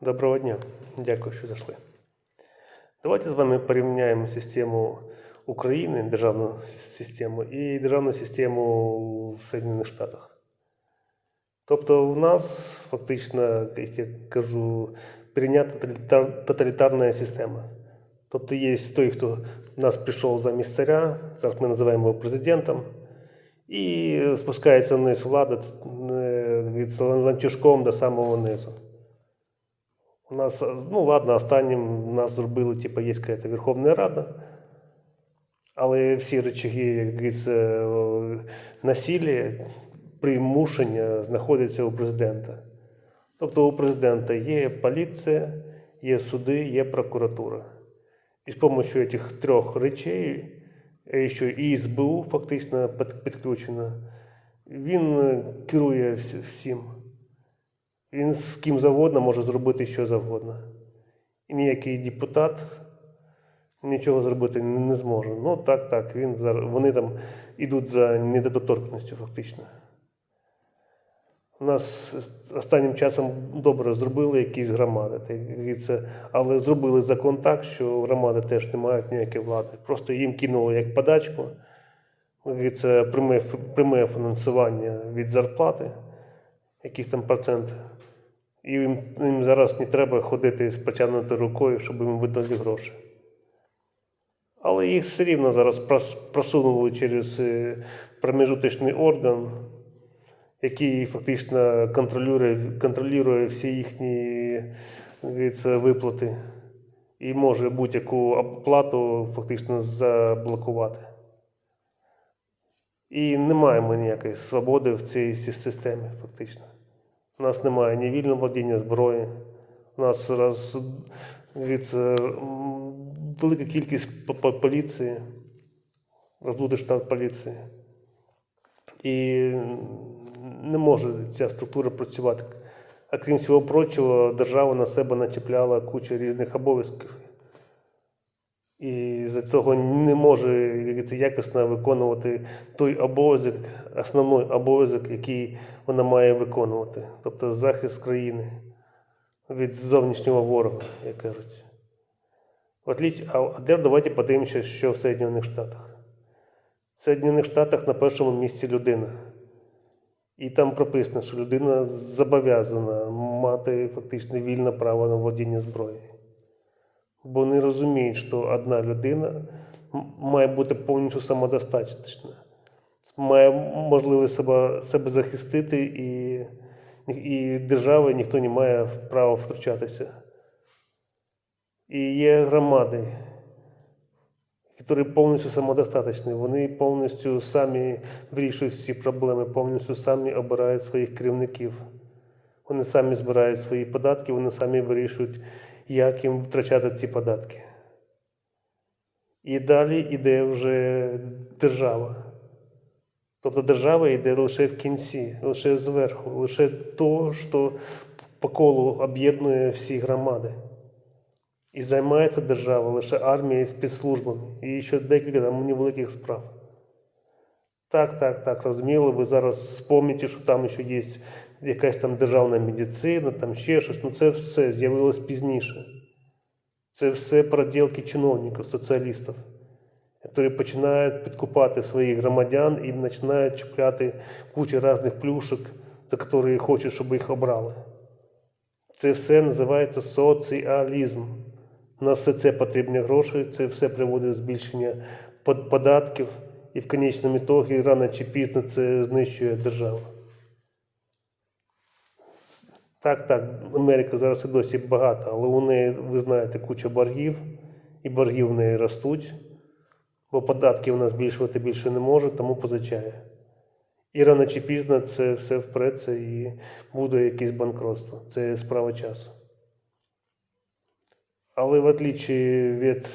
Доброго дня, дякую, що зайшли. Давайте з вами порівняємо систему України, державну систему і державну систему в Соєднаних Штатах. Тобто, в нас фактично, як я кажу, прийнята тоталітарна система. Тобто є той, хто нас прийшов замість царя, зараз ми називаємо його президентом, і спускається вниз влада е, від ланцюжком до самого низу. Нас, ну ладно, останнім нас зробили, типу, є якась Верховна Рада, але всі речаги, як говориться, о, насилля, примушення знаходяться у президента. Тобто у президента є поліція, є суди, є прокуратура. І з допомогою цих трьох речей, е, що і СБУ фактично під- підключено, він е, керує всім. Він з ким завгодно може зробити що завгодно. І ніякий депутат нічого зробити не зможе. Ну так, так, він вони там йдуть за недоторкністю фактично. У нас останнім часом добре зробили якісь громади, але зробили закон так, що громади теж не мають ніякої влади. Просто їм кинули як подачку, пряме, пряме фінансування від зарплати, яких там процент. І їм, їм зараз не треба ходити з протягнутою рукою, щоб їм видали гроші. Але їх все рівно зараз просунули через е, промежуточний орган, який фактично контролює, контролює всі їхні говориться, виплати і може будь-яку оплату фактично заблокувати. І не маємо ніякої свободи в цій системі, фактично. У нас немає ні вільного володіння зброї. У нас раз, м, велика кількість по- по- поліції, роздутий штат поліції. І не може ця структура працювати. А крім всього прочого, держава на себе начепляла кучу різних обов'язків. І за цього не може говориться, якісно виконувати той обов'язок, основний обов'язок, який вона має виконувати, тобто захист країни від зовнішнього ворога, як кажуть. А тепер давайте подивимося, що в Соєднаних Штатах. В Соєднаних Штатах на першому місці людина. І там прописано, що людина зобов'язана мати фактично вільне право на володіння зброєю. Бо вони розуміють, що одна людина має бути повністю самодостатня, має можливість себе, себе захистити, і, і держава ніхто не має права втручатися. І є громади, які повністю самодостаточні. Вони повністю самі вирішують ці проблеми, повністю самі обирають своїх керівників. Вони самі збирають свої податки, вони самі вирішують, як їм втрачати ці податки. І далі йде вже держава. Тобто держава йде лише в кінці, лише зверху, лише то, що по колу об'єднує всі громади. І займається держава лише армією і спецслужбами, і ще декілька там невеликих справ. Так, так, так, розуміло, ви зараз спомните, що там ще є якась там державна медицина, там ще щось. Ну це все з'явилось пізніше. Це все проділки чиновників, соціалістів, які починають підкупати своїх громадян і починають чіпляти кучу різних плюшок, за які хочуть, щоб їх обрали. Це все називається соціалізм. На все це потрібні гроші, це все приводить до збільшення податків, і в конечному ітогі рано чи пізно це знищує державу. Так, так, Америка зараз і досі багата, але у неї, ви знаєте, куча боргів, і борги в неї ростуть, бо податки вона збільшувати більше не може, тому позичає. І рано чи пізно це все впреться і буде якесь банкротство. Це справа часу. Але в отличие від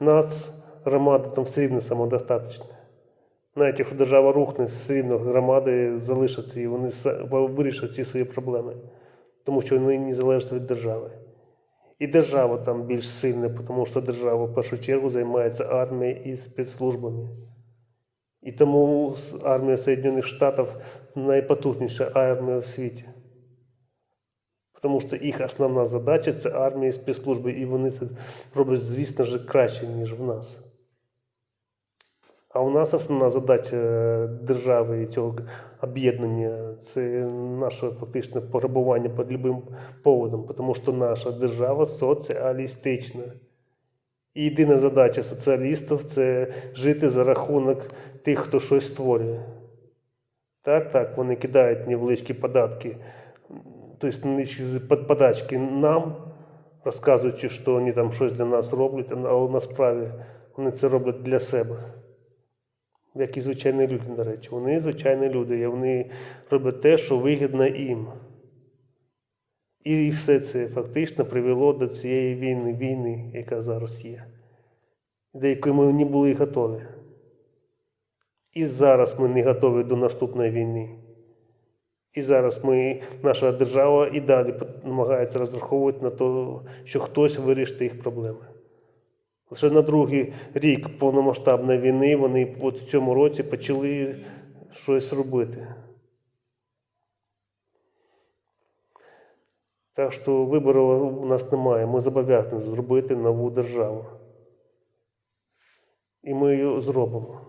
нас, громада там все рівно самодостаточна. Навіть якщо держава рухне, все рівно громади залишаться і вони вирішать ці свої проблеми, тому що вони не залежать від держави. І держава там більш сильна, тому що держава в першу чергу займається армією і спецслужбами. І тому армія Соєднаних Штатів найпотужніша армія в світі. Тому що їх основна задача це армія і спецслужби, і вони це роблять, звісно ж, краще, ніж в нас. А у нас основна задача е, держави і цього об'єднання це наше фактично пограбування під любим поводом, тому що наша держава соціалістична. І єдина задача соціалістів це жити за рахунок тих, хто щось створює. Так, так, вони кидають невеличкі податки, тобто подачки нам, розказуючи, що вони там щось для нас роблять, але насправді вони це роблять для себе. Як і звичайні люди, до речі. Вони звичайні люди, і вони роблять те, що вигідно їм. І все це фактично привело до цієї війни, війни, яка зараз є, до якої ми не були готові. І зараз ми не готові до наступної війни. І зараз ми, наша держава і далі намагається розраховувати на те, що хтось вирішить їх проблеми. Лише на другий рік повномасштабної війни вони от в цьому році почали щось робити. Так що вибору у нас немає. Ми зобов'язані зробити нову державу. І ми її зробимо.